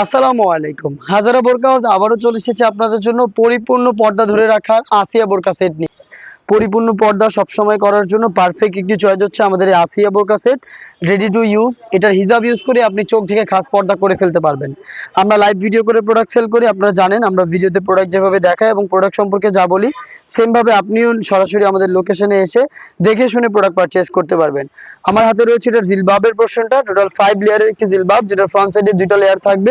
আসসালামু আলাইকুম। হাজারা বোরকা হাউস আবারও চলে এসেছে আপনাদের জন্য পরিপূর্ণ পর্দা ধরে রাখার আসিয়া বোরকা সেট নিয়ে। পরিপূর্ণ পর্দা সবসময় করার জন্য পারফেক্ট একটি চয়েস হচ্ছে আমাদের এই আসিয়া বোরকা সেট রেডি টু ইউজ এটার হিজাব ইউজ করে আপনি চোখ থেকে খাস পর্দা করে ফেলতে পারবেন। আমরা লাইভ ভিডিও করে প্রোডাক্ট সেল করি, আপনারা জানেন আমরা ভিডিওতে প্রোডাক্ট যেভাবে দেখাই এবং প্রোডাক্ট সম্পর্কে যা বলি সেমভাবে আপনিও সরাসরি আমাদের লোকেশনে এসে দেখে শুনে প্রোডাক্ট পারচেস করতে পারবেন। আমার হাতে রয়েছে এটা জিলবাবের পোর্শনটা টোটাল ফাইভ লেয়ারের একটি জিলবাব যেটা ফ্রন্ট সাইডে দুইটা লেয়ার থাকবে।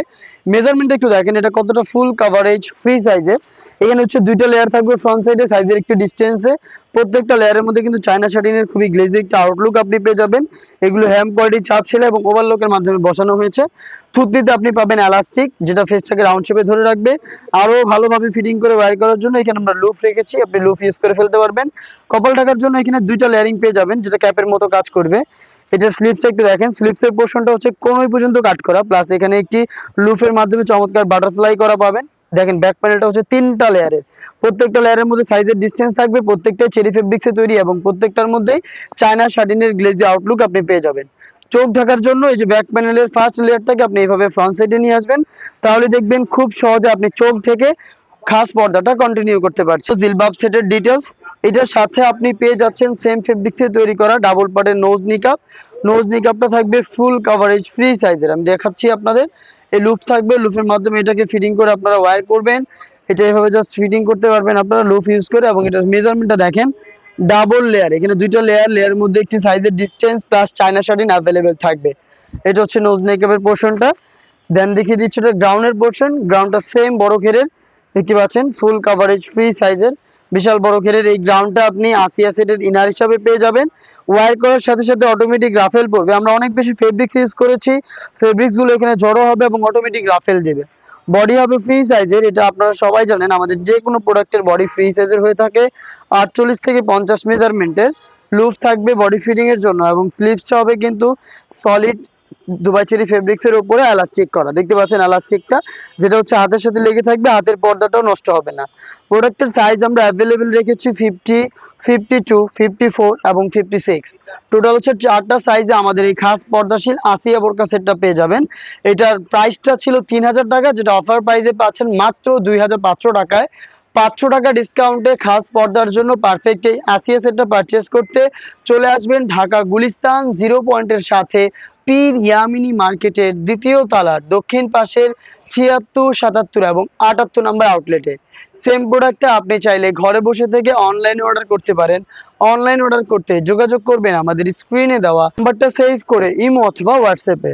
মেজারমেন্ট একটু দেখেন, এটা কতটা ফুল কাভারেজ ফ্রি সাইজের এখানে হচ্ছে দুইটা লেয়ার থাকবে ফ্রন্ট সাইডে সাইজের একটু ডিস্টেন্সে প্রত্যেকটা লেয়ারের মধ্যে কিন্তু চায়না শাটিনের খুবই গ্লেজি একটা আউটলুক আপনি পেয়ে যাবেন। এগুলো হ্যাম কোয়ালিটি চাপ সেলাই এবং ওভারলকের মাধ্যমে বসানো হয়েছে। থুতনিতে আপনি পাবেন এলাস্টিক যেটা ফেসটাকে রাউন্ড শেপে ধরে রাখবে। আরও ভালোভাবে ফিটিং করে ওয়্যার করার জন্য এখানে আমরা লুফ রেখেছি, আপনি লুফ ইউজ করে ফেলতে পারবেন। কপাল ঢাকার জন্য এখানে দুইটা লেয়ারিং পেয়ে যাবেন, যেটা ক্যাপের মতো কাজ করবে। এটার স্লিপস একটু দেখেন স্লিপসের পোর্শনটা হচ্ছে কোনোই পর্যন্ত কাট করা। প্লাস এখানে একটি লুফের মাধ্যমে চমৎকার বাটারফ্লাই করা পাবেন। দেখেন ব্যাক প্যানেলটা হচ্ছে তিনটা লেয়ারের প্রত্যেকটা লেয়ারের মধ্যে সাইজের ডিস্টেন্স থাকবে, প্রত্যেকটা চেরি ফেব্রিক্সে তৈরি এবং প্রত্যেকটার মধ্যেই চায়না শার্টিনের গ্লেজি আউটলুক আপনি পেয়ে যাবেন। চোখ ঢাকার জন্য এই যে ব্যাক প্যানেলের ফার্স্ট লেয়ারটাকে আপনি এইভাবে ফ্রন্ট সাইডে নিয়ে আসবেন। তাহলে দেখবেন খুব সহজে আপনি চোখ থেকে খাস পর্দাটা কন্টিনিউ করতে পারছেন। জিলবাব সেটের ডিটেলস এটার সাথে আপনি পেয়ে যাচ্ছেন সেম ফেব্রিক্সে তৈরি করা ডাবল পার্টের নোজ নিকাপ নোজ নিকাপটা থাকবে ফুল কাভারেজ ফ্রি সাইজের আমি দেখাচ্ছি আপনাদের। এই লুপ থাকবে লুপের মাধ্যমে এটাকে ফিটিং করে আপনারা ওয়্যার করবেন। এটা এভাবে জাস্ট ফিটিং করতে পারবেন আপনারা লুপ ইউজ করে এবং এটার মেজারমেন্টটা দেখেন। ডাবল লেয়ার এখানে দুইটা লেয়ার লেয়ার মধ্যে একটি সাইজের distance plus China satin available থাকবে। এটা হচ্ছে নোজ নেকআপের পোর্শনটা দেন দেখিয়ে দিচ্ছি এটা গ্রাউন্ডের পোর্শন গ্রাউন্ডটা সেম বড় ঘেরের। দেখতে পাচ্ছেন ফুল কাভারেজ ফ্রি সাইজের বিশাল বড় ঘেরের এই গ্রাউন্ডটা আপনি আসিয়া সেটের ইনার হিসাবে পেয়ে যাবেন। ওয়্যার করার সাথে সাথে অটোমেটিক রাফেল পড়বে। আমরা অনেক বেশি ফেব্রিক্স ইউজ করেছি। ফেব্রিক্সগুলো এখানে জড়ো হবে এবং অটোমেটিক রাফেল দেবে। বডি হবে ফ্রি সাইজের এটা আপনারা সবাই জানেন। আমাদের যে কোনো প্রোডাক্টের বডি ফ্রি সাইজের হয়ে থাকে। আটচল্লিশ থেকে পঞ্চাশ মেজারমেন্টের লুপ থাকবে বডি ফিটিং এর জন্য এবং স্লিপসটা হবে কিন্তু সলিড দুবাই চেরি ফেব্রিক্স এর উপরে এলাস্টিক করা। দেখতে পাচ্ছেন এলাস্টিকটা যেটা হচ্ছে হাতের সাথে লেগে থাকবে, হাতের পর্দাটাও নষ্ট হবে না। প্রোডাক্টের সাইজ আমরা অ্যাভেলেবেল রেখেছি fifty fifty two fifty four এবং ফিফটি সিক্স টোটাল হচ্ছে চারটা সাইজে আমাদের এই খাস পর্দাশীল আসিয়া বোরকা সেটটা পেয়ে যাবেন। এটার প্রাইসটা ছিল তিন হাজার টাকা, যেটা অফার প্রাইসে পাচ্ছেন মাত্র দুই হাজার পাঁচশো টাকায়। পাঁচশো টাকা ডিসকাউন্টে খাস পর্দার জন্য পারফেক্ট এই আসিয়া সেটটা পারচেস করতে চলে আসবেন ঢাকা গুলিস্তান জিরো পয়েন্টের সাথে পীর ইয়ামিনী মার্কেটের দ্বিতীয় তালার দক্ষিণ পাশের ছিয়াত্তর, সাতাত্তর এবং আটাত্তর নাম্বার আউটলেটে সেম প্রোডাক্টটা আপনি চাইলে ঘরে বসে থেকে অনলাইনে অর্ডার করতে পারেন। অনলাইন অর্ডার করতে যোগাযোগ করবেন আমাদের স্ক্রিনে দেওয়া নাম্বারটা সেভ করে ইমো অথবা হোয়াটসঅ্যাপে